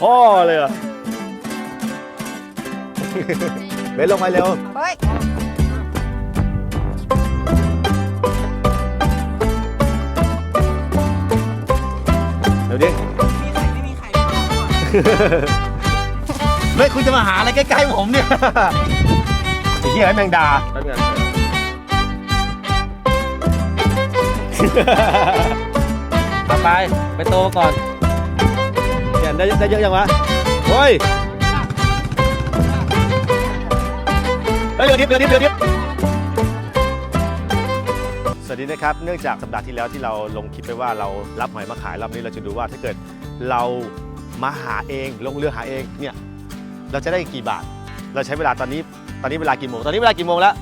พ่อเลยเหรอเบสลงไปเร็ว เฮ้ย เดี๋ยวดิ มีไข่ไม่มีไข่ไม่เอาก่อนเฮ้ยคุณจะมาหาอะไรใกล้ๆผมเนี่ยไอ้เหี้ยไอ้แมงดาแป๊บนึงต่อไปไปโตก่อน แกนได้ได้เยอะยังวะเฮ้ยเฮ้ยเดี๋ยวดิบเดี๋ยวดิบเดี๋ยวดิบสวัสดีนะครับ เนื่องจากสัปดาห์ที่แล้วที่เราลงคลิปไปว่าเรารับหอยมาขายรอบนี้เราจะดูว่าถ้าเกิดเรามาหาเองลงเรือหาเองเนี่ยเราจะได้กี่บาท เราใช้เวลาตอนนี้ตอนนี้เวลากี่โมงตอนนี้เวลากี่โมงแล้ว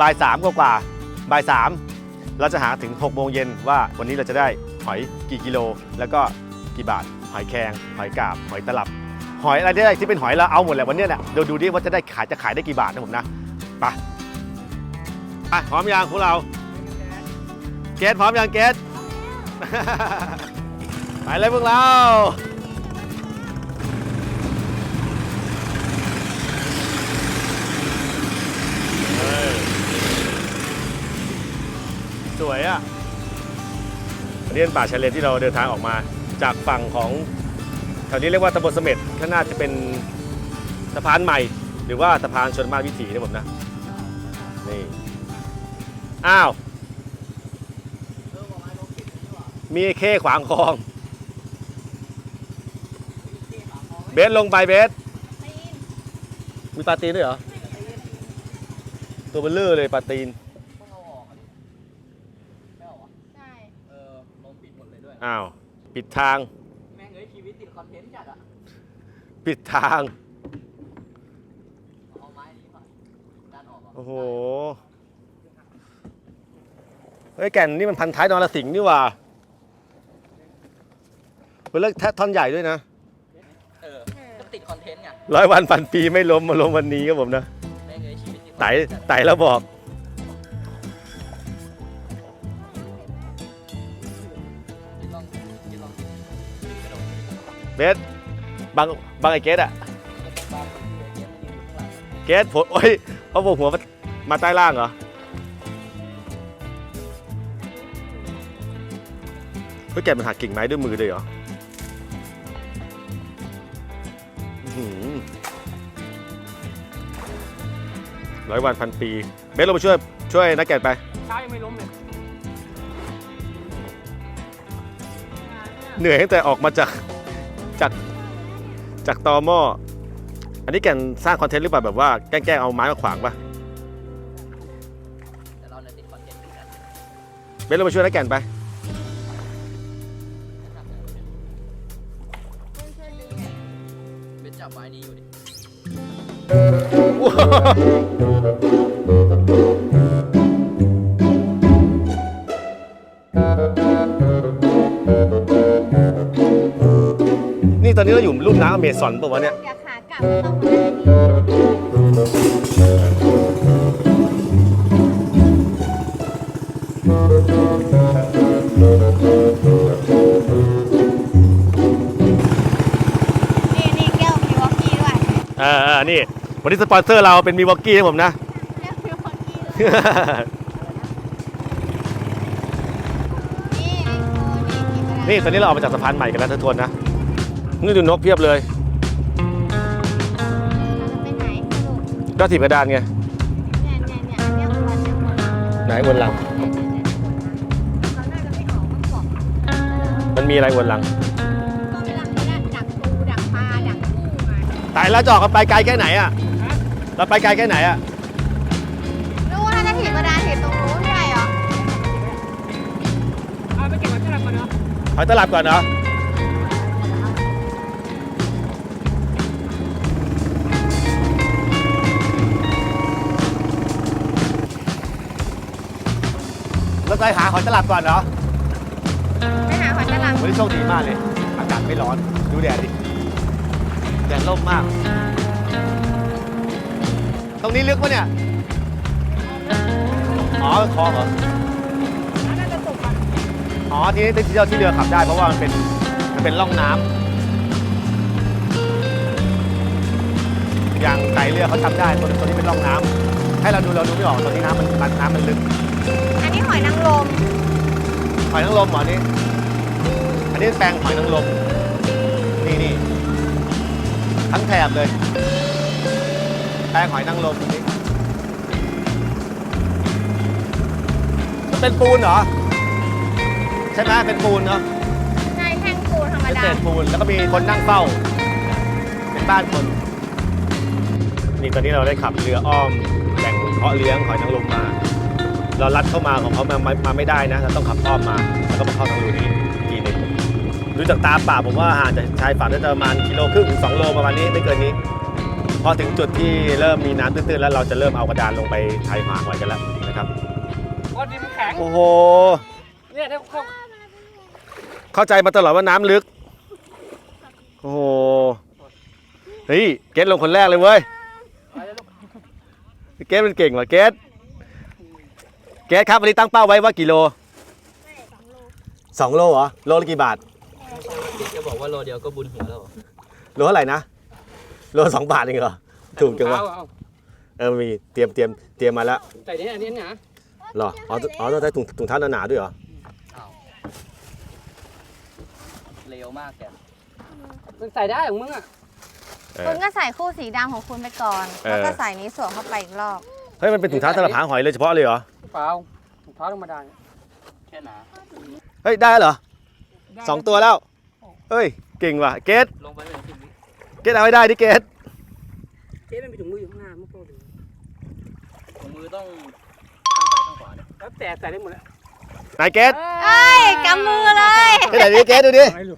บ่ายสามกว่าบ่ายสามเราจะหาถึง6กโมงเย็นว่าวันนี้เราจะได้หอยกี่กิโล แล้วก็กี่บาท หอยแครงหอยกาบหอยตลับ หอยอะไรได้ที่เป็นหอยเราเอาหมดแหละวันนี้ยเนี่ยเดี๋ยวดูดิว่าจะได้ขายจะขายได้กี่บาทนะผมนะไปไปพร้อมยังพวกเราเกตพร้อมยังเกตไปเลยพวกเราสวยอะอันนี้ป็นป่าชายเลนที่เราเดินทางออกมา จากฝั่งของแถวนี้เรียกว่าตำบลเสม็ดข้างหน้าจะเป็นสะพานใหม่ หรือว่าสะพานชนมาตรวิถีนะผมนะนี่อ้าวมีไอ้เข้ขวางคลองเบสลงไปเบสมีปลาตีนด้วยเหรอ ตัวเบลเลอร์เลยปลาตีนใช่เออลงปิดหมดเลยด้วยอ้าว ปิดทาง แม่งเอ้ยชีวิตติดคอนเทนต์จัดอะปิดทาง เอาไม้นี้มาดันออกอะโอ้โห เฮ้ยแก่นนี่มันพันท้ายนรสิงห์นี่หว่าเป็นเรื่องแท้ท่อนใหญ่ด้วยนะ เออก็ติดคอนเทนต์ไงร้อยวันพันปีไม่ล้มมาล้มวันนี้ครับผมนะ แม่งเอ้ยชีวิตติดคอนไต่เทนต์จัด ไต่แล้วบอก เบสบังบังไอ้เกสอะบ้านเกมมันอยู่ข้างหลังเกสผมโอ้ยเขาบอกหัวมามาใต้ล่างเหรอเฮ้ยแกมันหักกิ่งไม้ด้วยมือเลยเหรออื้อหือร้อยวันพันปี เบสลงมาช่วย ช่วยนักแกนไปเช้ายังไม่ล้มเลยเหนื่อยตั้งแต่ออกมาจาก จากจากตอหม้ออันนี้แกนสร้างคอนเทนต์หรือเปล่าแบบว่าแกล้งๆเอาไม้มาขวางป่ะแต่เราเนี่ยติดคอนเทนต์เหมือนกันเบสลงมาช่วยนักแก่นไปเป็นจับไม้นี้อยู่ดินี่ตอ นนี้เราอยู่รุ่มน้ำอเมซอนป่าวะเนี่ยอยากขากลับก็ต้องมาได้ดีนี่นี่แก้วมิวอกกี้ด้วยเออเออนี่ วันนี้สปอนเซอร์เราเป็นมีวอกกี้ให้ผมนะ แก้วมิวอกกี้ด้วย นี่นี่โคนี่กินอะไรนี่ตอนนี้เราออกมาจากสะพานใหม่กันแล้วทุกคนนะ นี่ดูนกเพียบเลยเราจะไปไหนสรุปก็ถีบกระดานไงเนี่ยเนี่ยเนี่ยเนี่ยวันเนี่ยวันไหนวนหลังเขาน่าจะไม่ออกมาบอกมันมีอะไรวนหลังก็เวลาเขาดักปูดักปลาดักกุ้งมาตายแล้วจะออกกันไปไกลแค่ไหนอะเราไปไกลแค่ไหนอะรู้ว่าถ้าจะถีบกระดานถีบตรงนู้นไม่ได้เหรอหอยตลับก่อนเนาะเรา ไปหาหอยตลับก่อนเหรอไปหาหอยตลับวันนี้โชคดีมากเลย อากาศไม่ร้อน ดูแดดดิ แดดร่มมาก ตรงนี้ลึกปะเนี่ย อ๋อคอเหรอ อ๋อ ทีนี้ที่เราที่เรือขับได้ เพราะว่ามันเป็นมันเป็นร่องน้ำอย่างไตเรือเขาทำได้ตัวนี้เป็นร่องน้ำ ให้เราดูเราดูไม่ออกตรงนี้น้ำมันมันน้ำมันลึกอันนี้หอยนางรมหอยนางรมเหรอนี่อันนี้แปลงหอยนางรมนี่นี่ทั้งแถบเลยแปลงหอยนางรมตรงนี้มันเป็นปูนเหรอใช่ไหมเป็นปูนเนาะใช่แท่งปูธรรมเป็นดาเศษปูนแล้วก็มีคนนั่งเฝ้า เป็นบ้านคน นี่ตอนนี้เราได้ขับเรืออ้อมแหล่ง เพาะเลี้ยงหอยนางรมมา เราลัดเข้ามาของเขามามามาไม่ได้นะ เราต้องขับอ้อมมา แล้วก็มาเข้าทางรูนี้อีกทีหนึงดูจากตาเปล่าผมว่าห่างจากชายฝั่งได้ประมาณกิโลครึ่งถึงสองโลประมาณนี้ไม่เกินนี้ พอถึงจุดที่เริ่มมีน้ำตื้นๆแล้วเราจะเริ่มเอากระดานลงไปชายหาดหอยกันแล้วนะครับเพราะดินมันแข็งโอ้โหเนี่ยถ้าเข้าเข้าใจมาตลอดว่าน้ำลึก โอ้โหเฮ้ยเกตลงคนแรกเลยเว้ยไปแล้วลูก เกตมันเก่งว่ะเกตเกตครับวันนี้ตั้งเป้าไว้ว่ากี่โลสองโลเหรอโลละกี่บาท จะบอกว่าโลเดียวก็บุญหัวแล้วโลเท่าไหร่นะโลสองบาทเองเหรอถูกจังวะเอาเออมีเตรียมเตรียมเตรียมมาแล้วใส่เนี่ยอันนี้นะเหรออ๋ออ๋อต้องใช้ถุงถุงเท้าหนาๆด้วยเหรอเร็วมากแกมันใส่ได้ของมึงอะเอ คุอณก็ใส่คู่สีดำของคุณไปก่อนเออแล้วก็ใส่นี้สวมเข้าไปอีกรอบ เฮ้ยมันเป็นถุงเท้าสำหรับหาหอยเลยเฉพาะเลยเหรอเปล่าถุงเท้าธรรมดาเนี่ยแค่หนาเฮ้ยได้เหรอสองตัวแล้วเฮ้ยเก่งว่ะเกตลงไปเป็นสิบวิเกตเอาให้ได้ดิเกตเจ๊มันมีถุงมืออยู่ข้างหน้าไม่พอดีถุงมือต้องข้างซ้ายข้างขวาเนี่ยแล้วแต่ใส่ได้หมดแล้วนายเกตเอ้ยกำมือเลยไปไหนดิเกตดูดิไม่รู้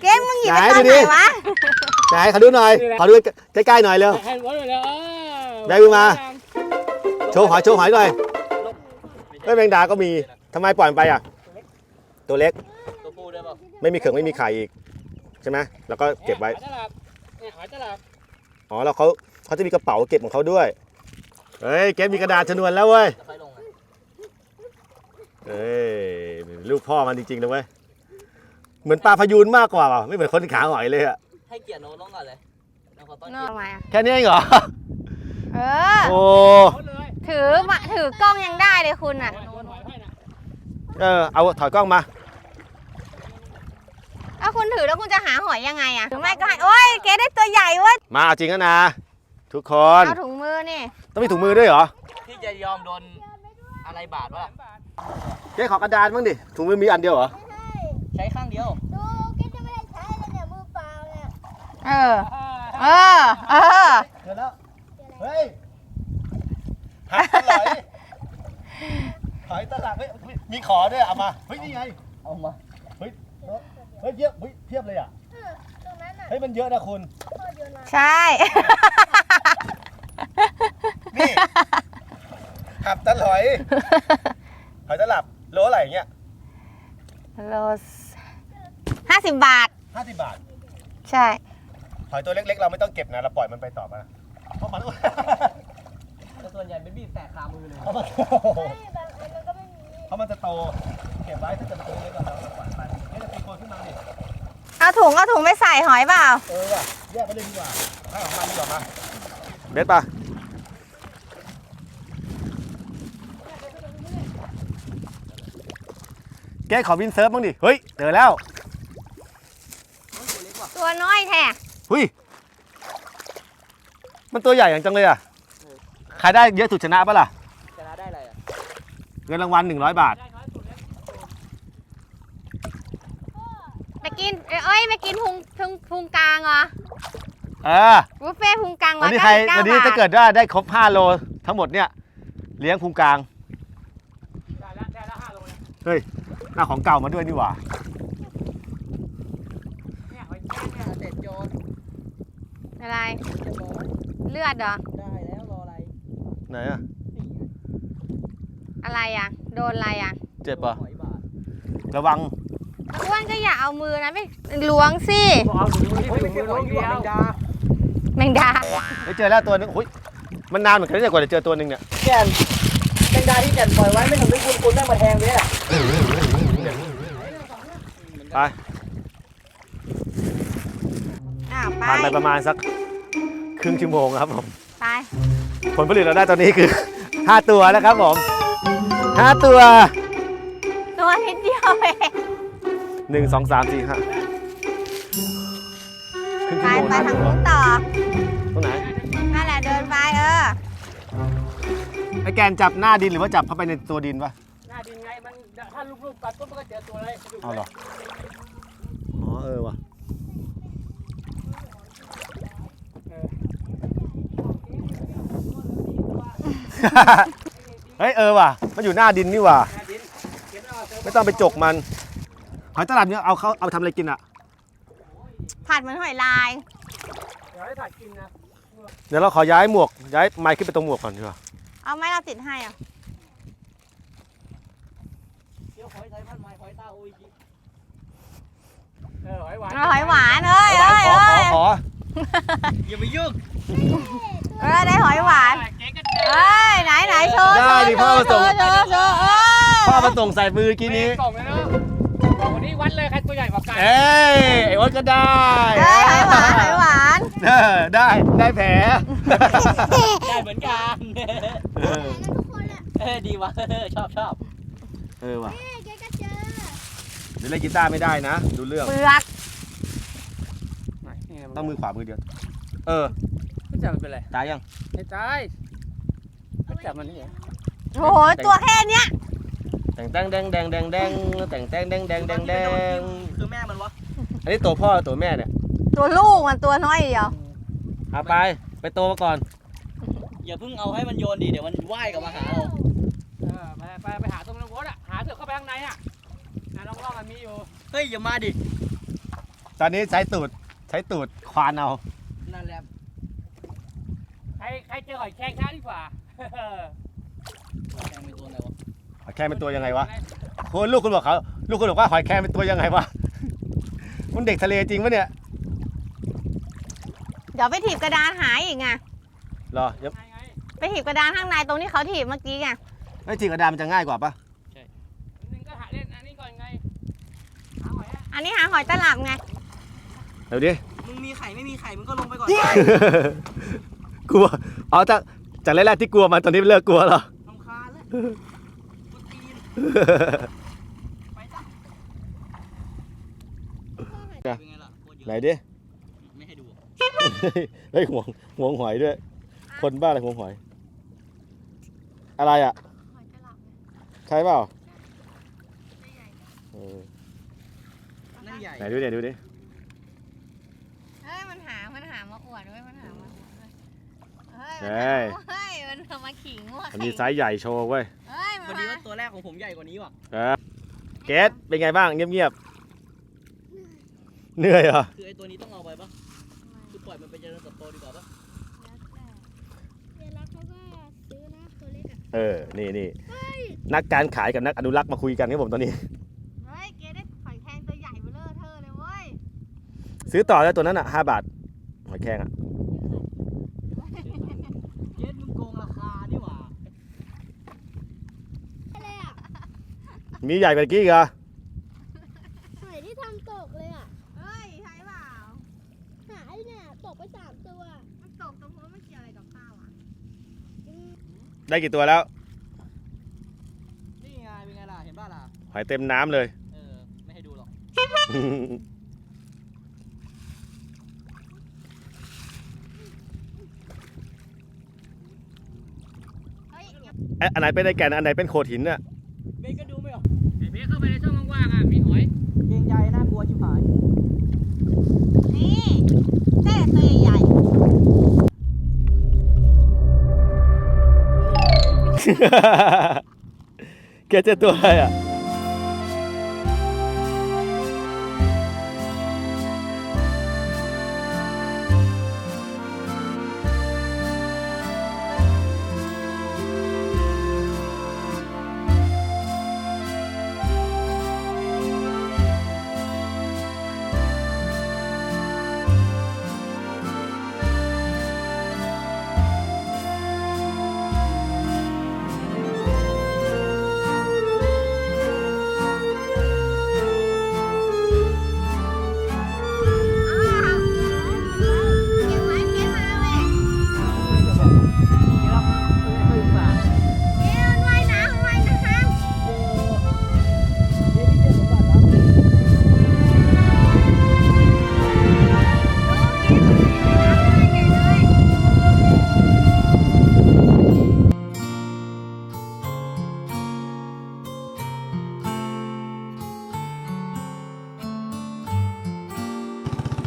เกมมึงหยิบไปไหนตอนดูไหดินวะไหนขอดูหน่อย ขอดูใกล้ๆหน่อยเร็วให้วัดไปแล้วแบมือมา โชว์หอยโชว์หอยหน่อยเฮ้ยแมงดาก็มีทำไมปล่อยมันไปอะ ตัวเล็ก ตัวผู้ได้ป่ะไม่มีเขื่องไม่มีไข่อีก ใช่ไหมแล้วก็เก็บไว้หอยตลับเนี่ยหอยตลับอ๋อ แล้วเขาเขาจะมีกระเป๋าเก็บของเขาด้วย เฮ้ยเกตมีกระดาษชนวนแล้วเว้ยแล้วค่อยลงอะเฮ้ยลูกพ่อมันจริงๆนะเว้ย เหมือนปลาพยูนมากกว่าว่ะไม่เหมือนคนขาหอยเลยอะให้เกียรติโน้ตลงก่อนเลยแล้วขอต้อนนอกมาอะแค่นี้เองเหรอ เออ โอ้เลยถือมาถือกล้องยังได้เลยคุณอะโดนหอยให้นะเออ เอาถอยกล้องมา ถ้าคุณถือแล้วคุณจะหาหอยยังไงอะหรือไม่ก็ให้โอ้ยเกดได้ตัวใหญ่เว้ยมาเอาจริงแล้วนะ ทุกคน เอาถุงมือนี่ ต้องมีถุงมือด้วยเหรอพี่จะยอมโดนอะไรบาดวะเจ๊ขอกระดานบ้างดิ ถุงมือมีอันเดียวเหรอ เออ เออ เออเจอแล้ว เฮ้ยหักตลอยหอยตลับเฮ้ยมีขอด้วยเอามาเฮ้ยนี่ไงเอามาเฮ้ยเพียบเฮ้ยเพียบเลยอะเฮ้ยมันเยอะนะคุณ ใช่ นี่หับตลอย หอยตลับโลอะไรอย่างเงี้ย โลห้าสิบบาท ห้าสิบบาท ใช่ ห อยตัวเล็กๆ เราไม่ต้องเก็บนะ เราปล่อยมันไปต่อมาเพราะมันแต่ส่วนใหญ่เป็นบีบแตกคามือเลยเพราะมันเพราะมันจะโต เก็บไว้ถ้าเกิดมันตัวเล็กเราเราปล่อยไปนี่จะตีโคนขึ้นมาดิเอาถุงเอาถุงไปใส่หอยเปล่า เออว่ะแยกไปเลยดีกว่าให้ออกมาดีกว่ามาเบ็ดปะแกขอวินเซิร์ฟบ้างดิ เฮ้ย เจอแล้ว ตัวน้อยแท้ หุยมันตัวใหญ่อย่างจังเลยอะ ขายได้เยอะสุดชนะปะล่ะ ชนะได้อะไรอะเงินรางวัล100บาท ไปกินเอ้ยไปกินพุงพุงพุงกลางเหรอเออ บุฟเฟ่ต์พุงกลางวันนี้ใคร199วันนี้ถ้าเกิดว่าได้ครบ 5 โลทั้งหมดเนี่ย เลี้ยงพุงกลาง ได้แล้วได้แล้วห้าโลเลยเฮ้ยหน้าของเก่ามาด้วยนี่หว่า เนี่ยหอยแครงเนี่ยเด็ดโยน อะไรเรียบร้อยเลือดเหรอ ได้แล้วรออะไรไหนอะนี่ไงอะไรอะ โดนอะไรอะเจ็บปะหอยบาดระวัง อ้วนก็อย่าเอามือนะไปล้วงสิ เอาถุงมือที่ถุงมือหอยเดียวแมงดาไปเจอแล้วตัวนึงหุยมันนานเหมือนกันเนี่ยกว่าจะเจอตัวหนึงเนี่ยแก่นแมงดาที่แก่นปล่อยไว้ไม่ทำให้คุณคุณแม่งมาแทงเลยอะไปอ่าไปผ่านไปประมาณสักค รึ่งชั่วโมงครับผม ไป ผลผลิตเราได้ตอนนี้คือ 5 ตัวนะครับผม 5 ตัว ตัวนิดเดียวเอง1 2 3 4 5ครึ่งไปชั่วโมงไปห้าทางตัวนู้นต่อตรงไหน นั่นแหละเดินไปเออ ไอแกนจับหน้าดินหรือว่าจับเข้าไปในตัวดินปะหน้าดินไงมันถ้าลูกๆปัดปุ๊บมันก็เจอตัวเลยเอาเหรอ อ๋อเออว่ะ เฮ้ยเออว่ะ มันอยู่หน้าดินนี่ว่ะหน้าดินเก็บเอาเจอไม่ต้องไปจกมัน หอยตลับเนี่ยเอาเขาเอาทำอะไรกินอะ ผัดเหมือนหอยลายเดี๋ยวให้ถัดกินนะเดี๋ยวเราขอย้ายหมวก ย้ายไม้ขึ้นไปตรงหมวกก่อนดีกว่า เอาไหมเราติดให้อะเดี๋ยวหอยไทยพันไม้หอยตาโอ้ยจิเออหอยหวานเอาหอยหวานเอ้ยเอ้ยขอเอ้ขอยขอ อย่าไปยุ่งเออได้หอยหวานเก๊กกันเอ้ยไหนไหนโชว์ได้ดิพ่อมาโชส่งว์โชว์โชว์เออพ่อมาส่งใส่มือกี้นี้ กล่องเลยเนาะกล่องวันนี้วัดเลยใครตัวใหญ่กว่ากันเอ้ยไอ้โอ๊ตก็ได้เอ้ยหอยหวานหอยหวานเออได้ได้แผลได้เหมือนกันเออเออดีว่ะชอบชอบเออว่ะเดี๋ยวเล่นกีตาร์ไม่ได้นะ ดูเรื่อง เปลือก ต้องมือขวามือเดียว เออไม่จับมันเป็นไรตายยังไม่ตายไม่จับมันนี่เหรอโอ้โหตัวแค่เนี้ยแต่งแดงแดงแดงแดงแดงแต่งแดงแดงแดงแดงแดงคือแม่มันวะอันนี้ตัวพ่อตัวแม่เนี่ยตัวลูกมันตัวน้อยเดียวเอาไปไปโตมาก่อน อย่าเพิ่งเอาให้มันโยนดิเดี๋ยวมันว่ายกลับมาหาเราเออไปไปไปหาตรงนั้นโว้ดอะหาเถอะเข้าไปข้างในอะอะน้องร่องมันมีอยู่เฮ้ยอย่ามาดิตอนนี้ใช้ตูด ใช้ตูดควานเอานั่นแหละใครใครเจอหอยแครงช้าดีกว่า แกงเป็นตัวไหนวะหอยแครงเป็นตัวยังไงวะคุณลูกคุณบอกเขาลูกคุณบอกว่าหอยแครงเป็นตัวยังไงวะมันเด็กทะเลจริงปะเนี่ยเดี๋ยวไปถีบกระดานหายอีกไงเหรอเดี๋ยวไงไง ไปถีบกระดานข้างในตรงที่เขาถีบเมื่อกี้ไงไอ้จริงกระดานมันจะง่ายกว่าปะนึงก็หาเล่นอันนี้ก่อนไง หาหอยอะอันนี้หาหอยตลับไง เดี๋ยวดิ มึงมีไข่ไม่มีไข่มึงก็ลงไปก่อนกลัวอ๋อจากจากแรกๆที่กลัวมันตอนนี้เลิกกลัวเหรอลำคาญแล้วกูตีนไปจ้ะ เป็นไงล่ะโคตรเยไหนอะดิ ไม่ให้ดูเฮ้ยห่วงห่วงหอยด้วย คนบ้าอะไรห่วงหอย อะไรอะ หอยตลับใช่เปล่าเออนั่นใหญ่ไหนดูดิดูดิ เฮ้ยมันหา มันหามาอ วดด้วยมันหามาอวดด้วยเฮ้ยเฮ้ยเฮ้ยมันเอามาขิงว่ะมันมีไซส์ใหญ่โชว์เว้ยเฮ้ยพมัอนดีมาว่าตัวแรกของผมใหญ่กว่านี้ว่ะเออเกสเป็นไงบ้างเงียบๆเหนื่อยเหรอคือไอ้ตัวนี้ต้องเอาไปปะคือปล่อยมันไปเจริญเติบโตดีกว่าปะเดี๋ยวรักเขาก็ซื้อนะตัวเล็กอะเออ นี่นี่นักการขายกับนักอนุรักษ์มาคุยกันครับผมตอนนี้ เฮ้ย เกได้หอยแครงตัวใหญ่เบ้อเลอเธอเลยเว้ย ซื้อต่อแล้วตัวนั้นอะห้าบาท หอยแครงอะเย็ดมึงโกงราคานี่หว่ามีใหญ่กว่าเมื่อกี้อีกเหรอหอยที่ทำตกเลยอะ เฮ้ย ใช่เปล่า หายเนี่ยตกไปสามตัวมันตกตรงนู้นมันเกี่ยวอะไรกับข้าวอะ ได้กี่ตัวแล้ว นี่ไงเป็นไงล่ะ เห็นป่ะล่ะ หอยเต็มน้ำเลย เออ ไม่ให้ดูหรอก เฮ้ย เอ๊ะอันไหนเป็นไอ้แก่นอันไหนเป็นโขดหินน่ะเบนก็ดูไม่ออกไอ้เบ๊เข้าไปในช่องว่างๆอะมีหอยเกรงใจน่ากลัวชิบหายนี่ได้แต่ตัวใหญ่แกเจอตัวอะไรอะ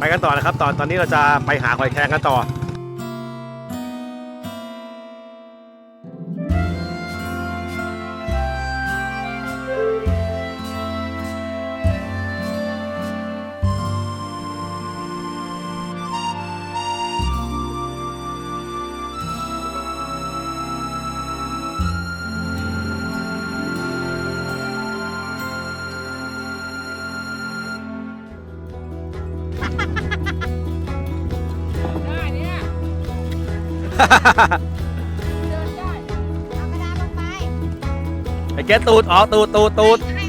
ไปกันต่อนะครับตอนตอนนี้เราจะไปหาหอยแครงกันต่อ ได้เอากระดาษลงไปไอ้เกตตูดออกตูดตูดตูด ใ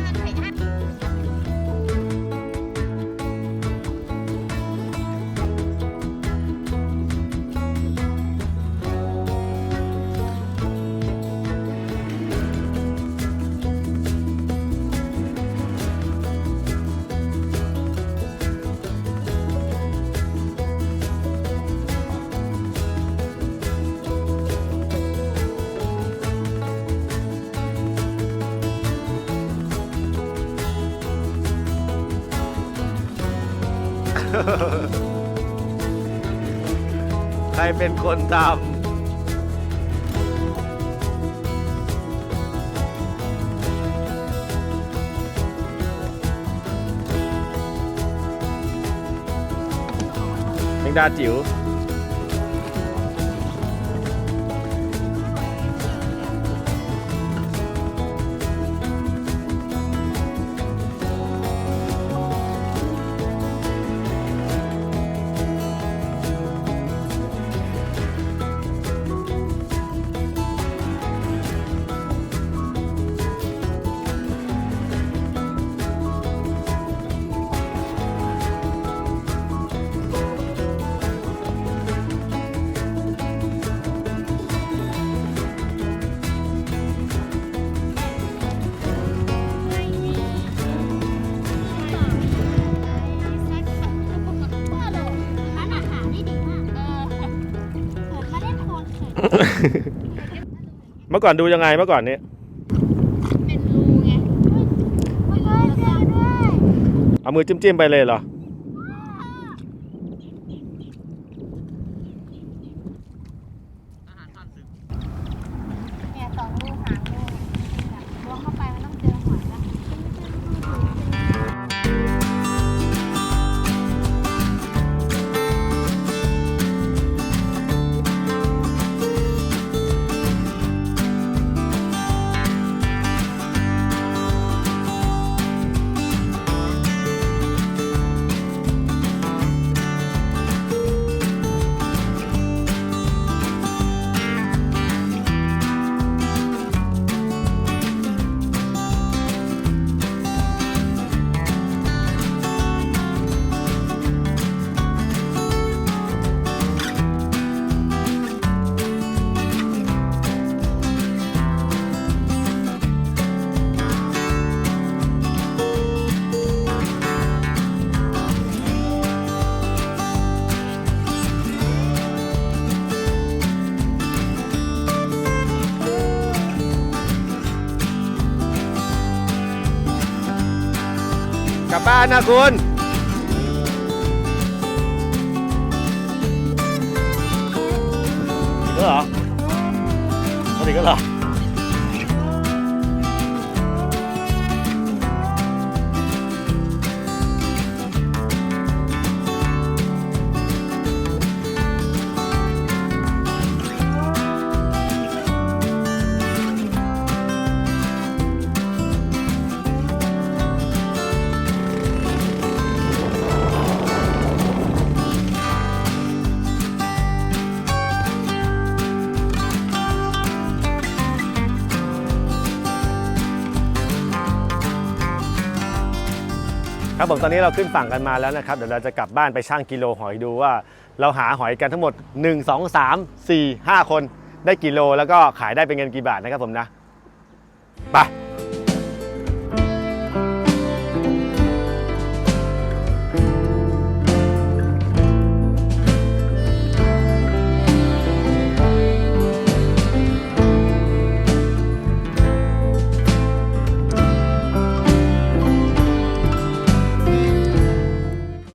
ใครเป็นคนทำแมงดาจิ๋ว เฉยเมื่อก่อนดูยังไงเมื่อก่อนนี้เป็นรูไงเฮ้ยเฮ้ยเจอด้วยเอามือจิ้มๆไปเลยเหรอ บบ้านนะคุณถึงแล้วเหรอมาถึงแล้วเหรอ ครับผมตอนนี้เราขึ้นฝั่งกันมาแล้วนะครับ เดี๋ยวเราจะกลับบ้านไปชั่งกิโลหอยดูว่า เราหาหอยกันทั้งหมด 1 2 3 4 5 คนได้กิโลแล้วก็ขายได้เป็นเงินกี่บาทนะครับผมนะไป